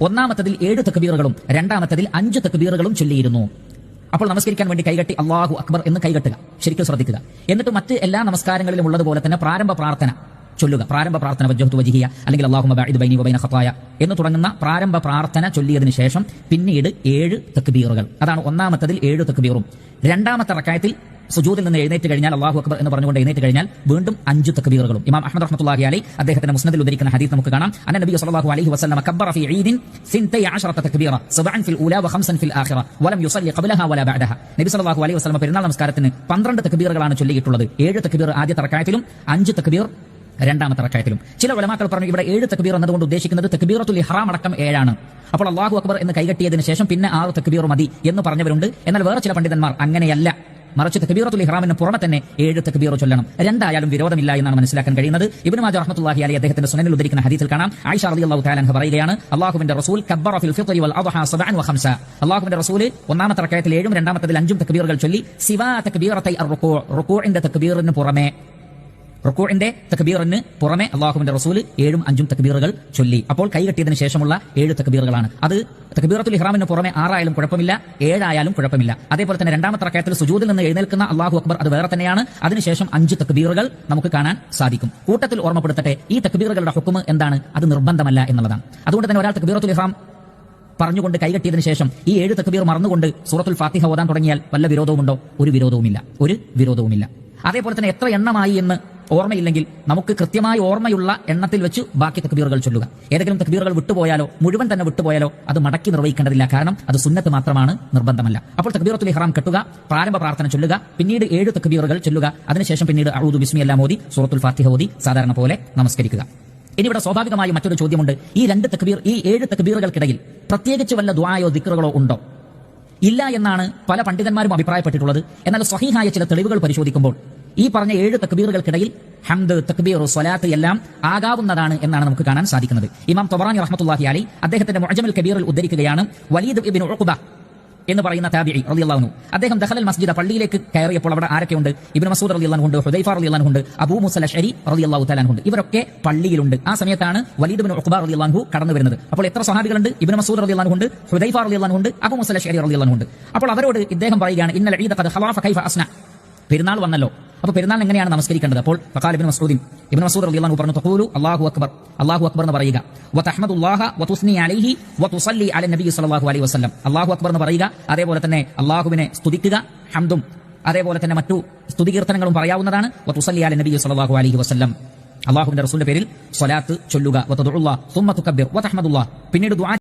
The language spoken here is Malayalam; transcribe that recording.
ഒന്നാമത്തതിൽ ഏഴ് തക്ബീറുകളും രണ്ടാമത്തതിൽ അഞ്ച് തക്ബീറുകളും ചൊല്ലിയിരുന്നു. അപ്പോൾ നമസ്കരിക്കാൻ വേണ്ടി കൈകെട്ടി അള്ളാഹു അക്ബർ എന്ന് കൈകെട്ടുക ശരിക്കും ശ്രദ്ധിക്കുക. എന്നിട്ട് മറ്റ് എല്ലാ നമസ്കാരങ്ങളിലും ഉള്ളതുപോലെ തന്നെ പ്രാരംഭ പ്രാർത്ഥന ചൊല്ലുക. പ്രാരംഭ പ്രാർത്ഥന വജ്ജഹത്ത് വജിഹിയ അല്ലെങ്കിൽ അള്ളാഹു ബൈനി വബൈന ഖത്തായ എന്ന് തുടങ്ങുന്ന പ്രാരംഭ പ്രാർത്ഥന ചൊല്ലിയതിനു ശേഷം പിന്നീട് ഏഴ് തക്ബീറുകൾ. അതാണ് ഒന്നാമത്തതിൽ ഏഴ് തക്ബീറും. രണ്ടാമത്തെ റക്കായത്തിൽ സുജൂദിൽ നിന്ന് എഴുന്നേറ്റ് കഴിഞ്ഞാൽ അള്ളാഹു അക്ബർ എന്ന് പറഞ്ഞുകൊണ്ട് എഴുന്നേറ്റ് കഴിഞ്ഞാൽ വീണ്ടും അഞ്ച് തക്ബീറുകളും. ഇമാം അഹമ്മദ് റഹ്മത്തുള്ളാഹി അലൈ അദ്ദേഹത്തിന്റെ മുസ്നദിൽ ഉദ്ധരിക്കുന്ന ഹദീസ് നമുക്ക് കാണാം. അന്ന നബി സല്ലല്ലാഹു അലൈഹി വസല്ലം കബ്ബറ ഫി ഈദിൻ സിൻതൈ അശറത തക്ബീറ സബഅൻ ഫിൽ ഊല വഖംസൻ ഫിൽ ആഖിറ വലം യുസല്ലി ഖബ്ലഹ വല ബഅദഹ. നബി സല്ലല്ലാഹു അലൈഹി വസല്ലം പെരുന്നാൾ നമസ്കാരത്തിന് 12 തക്ബീറുകളാണ് ചൊല്ലിയിട്ടുള്ളത്. ഏഴ് തക്ബീർ ആദ്യത്തെ റക്അത്തിലും അഞ്ച് തക്ബീർ രണ്ടാമത്തെ റക്കായത്തിലും. ചില ഉലമാക്കൾ പറഞ്ഞു ഇവിടെ ഏഴ് തക്ബീർ എന്നതുകൊണ്ട് ഉദ്ദേശിക്കുന്നത് തക്ബീറത്തുൽ ഇഹ്റാം അടക്കം ഏഴാണ്. അപ്പോൾ അള്ളാഹു അക്ബർ എന്ന് കൈകെട്ടിയതിനു ശേഷം പിന്നെ ആറ് തക്ബീർ മതി എന്ന് പറഞ്ഞവരുണ്ട്. എന്നാൽ വേറെ ചില പണ്ഡിതന്മാർ അങ്ങനെയല്ല. മറിച്ച് തക്ബീറത്തുൽ ഇഹ്റാമിന് പുറമെ തന്നെ ഏഴ് തക്ബീറോ ചൊല്ലണം. രണ്ടായാലും വിരോധമില്ല എന്നാണ് മനസ്സിലാക്കാൻ കഴിയുന്നത്. ഇബ്നു മാജ റഹ്മത്തുള്ളാഹി അലൈഹി അദ്ദേഹത്തിന്റെ സുനനിൽ ഉദ്ധരിക്കുന്ന ഹദീസിൽ കാണാം. ആയിഷ റളിയല്ലാഹു തആല അൻഹ പറയുകയാണ് അല്ലാഹുവിന്റെ റസൂൽ കബ്ബറ ഫിൽ ഫിത്രി വൽ അദ്ഹ സബഅൻ വ ഖംസ. അല്ലാഹുവിന്റെ റസൂൽ ഒന്നാമത്തെ റക്കയത്തിൽ ഏഴും രണ്ടാമത്തതിൽ അഞ്ചും തക്ബീറുകൾ ചൊല്ലി സിവാ തക്ബീറത്തൈ അർ റുക്കൂ റുക്കൂഇന്റെ തക്ബീറിന് പുറമെ റുക്കൂഇന്റെ തക്ബീറിന് പുറമെ അള്ളാഹുവിന്റെ റസൂൽ ഏഴും അഞ്ചും തക്ബീറുകൾ ചൊല്ലി. അപ്പോൾ കൈ കെട്ടിയതിനു ശേഷമുള്ള ഏഴ് തക്ബീറുകളാണ്. അത് തക്ബീറത്തുൽ ഇഹ്റാമിന് പുറമെ ആറായാലും കുഴപ്പമില്ല ഏഴായാലും കുഴപ്പമില്ല. അതേപോലെ തന്നെ രണ്ടാമത്തെ റക്കയത്തിൽ സുജൂതിൽ നിന്ന് എഴുന്നേൽക്കുന്ന അള്ളാഹു അക്ബർ അത് വേറെ തന്നെയാണ്. അതിനുശേഷം അഞ്ച് തക്ബീറുകൾ നമുക്ക് കാണാൻ സാധിക്കും. കൂട്ടത്തിൽ ഓർമ്മപ്പെടുത്തട്ടെ ഈ തക്ബീറുകളുടെ ഹുക്കുമ് എന്താണ്? അത് നിർബന്ധമല്ല എന്നുള്ളതാണ്. അതുകൊണ്ട് തന്നെ ഒരാൾ തക്ബീറത്തുൽ ഇഹ്റാം പറഞ്ഞുകൊണ്ട് കൈകെട്ടിയതിനു ശേഷം ഈ ഏഴ് തക്ബീർ മറന്നുകൊണ്ട് സൂറത്തുൽ ഫാത്തിഹ ഓതാൻ തുടങ്ങിയാൽ വല്ല വിരോധവുമുണ്ടോ? ഒരു വിരോധവുമില്ല. ഒരു വിരോധവുമില്ല. അതേപോലെ തന്നെ എത്ര എണ്ണമായി എന്ന് ഓർമ്മയില്ലെങ്കിൽ നമുക്ക് കൃത്യമായി ഓർമ്മയുള്ള എണ്ണത്തിൽ വെച്ച് ബാക്കി തക്ബീറുകൾ ചൊല്ലുക. ഏതെങ്കിലും തക്ബീറുകൾ വിട്ടുപോയാലോ മുഴുവൻ തന്നെ വിട്ടുപോയാലോ അത് മടക്കി നിർവഹിക്കേണ്ടതില്ല. കാരണം അത് സുന്നത്ത് മാത്രമാണ് നിർബന്ധമല്ല. അപ്പോൾ തക്ബീറത്തുൽ ഇഹ്റാം കെട്ടുക പ്രാരംഭ പ്രാർത്ഥന ചൊല്ലുക പിന്നീട് ഏഴ് തക്ബീറുകൾ ചൊല്ലുക. അതിനുശേഷം പിന്നീട് അഊദു ബിസ്മി എല്ലാം ഓതി സൂറത്തുൽ ഫാത്തിഹ ഓതി സാധാരണ പോലെ നമസ്കരിക്കുക. ഇനി ഇവിടെ സ്വാഭാവികമായി മറ്റൊരു ചോദ്യമുണ്ട്. ഈ രണ്ട് തക്ബീർ ഈ ഏഴ് തക്ബീറുകൾക്കിടയിൽ പ്രത്യേകിച്ച് വല്ല ദുആയോ ദിക്റുകളോ ഉണ്ടോ? ഇല്ല എന്നാണ് പല പണ്ഡിതന്മാരും അഭിപ്രായപ്പെട്ടിട്ടുള്ളത്. എന്നാൽ സ്വഹീഹായ ചില തെളിവുകൾ പരിശോധിക്കുമ്പോൾ ഈ പറഞ്ഞ ഏഴ് തക്ബീറുകൾക്കിടയിൽ ഹംദ് തക്ബീർ സ്വലാത്ത് എല്ലാം ആകാവുന്നതാണ് എന്നാണ് നമുക്ക് കാണാൻ സാധിക്കുന്നത്. ഇമാം തൊബറാനി റഹ്മത്തുള്ളാഹി അലി അദ്ദേഹത്തിന്റെ മുഅജമുൽ കബീറിൽ ഉദ്ധരിക്കുകയാണ് വലീദ് ഇബ്നു ഉഖബ എന്ന് പറയുന്ന താബിഇ റളിയല്ലാഹു അദ്ദേഹം ദഖലൽ മസ്ജിദ പള്ളിയിലേക്ക് കയറിയപ്പോൾ അവിടെ ആരൊക്കെയുണ്ട്? ഇബ്നു മസൂദ് റളിയല്ലാഹു ഉണ്ട് ഹുദൈഫ റളിയല്ലാഹു ഉണ്ട് അബൂ മുസൽ അശ്അരി റളിയല്ലാഹു തആല ഉണ്ട് ഇവരൊക്കെ പള്ളിയിലുണ്ട്. ആ സമയത്താണ് വലീദ് ഇബ്നു ഉഖബ റളിയല്ലാഹു കടന്നു വരുന്നത്. അപ്പോൾ എത്ര സഹാബികളുണ്ട് ഇബ്നു മസൂദ് റളിയല്ലാഹു ഉണ്ട് ഹുദൈഫ റളിയല്ലാഹു ഉണ്ട് അബൂ മുസൽ അശ്അരി റളിയല്ലാഹു ഉണ്ട് അപ്പോൾ അവരോട് ഇദ്ദേഹം പറയുകയാണ് ഇന്നൽ ഈദ ഖദ് ഖലാഫ കൈഫ അസ്ന. പെരുന്നാൾ വന്നല്ലോ. അപ്പോൾ പെരുന്നാൾ എങ്ങനെയാണ് നമസ്കരിക്കേണ്ടത്? അപ്പോൾ ഫഖാൽ ഇബ്നു മസ്ഊദിൻ ഇബ്നു മസ്ഊദ് റളിയല്ലാഹു പറഞ്ഞു തഖൂലു അല്ലാഹു അക്ബർ അല്ലാഹു അക്ബർ എന്ന് പറയുക. വതുസ്നി അലൈഹി അല സല്ലല്ലാഹു അലൈഹി അല്ലാഹു അക്ബർ എന്ന് പറയുക അതേപോലെ തന്നെ അല്ലാഹുവിനെ സ്തുതിക്കുക ഹംദും. അതേപോലെ തന്നെ മറ്റു സ്തുതികീർത്തനങ്ങളും പറയാവുന്നതാണ് വതുസല്ലി അല നബി സല്ലല്ലാഹു അലൈഹി വസല്ലം. അള്ളാഹുവിന്റെ റസൂലിന്റെ പേരിൽ സ്വലാത്ത് ചൊല്ലുക പിന്നീട് ദുആ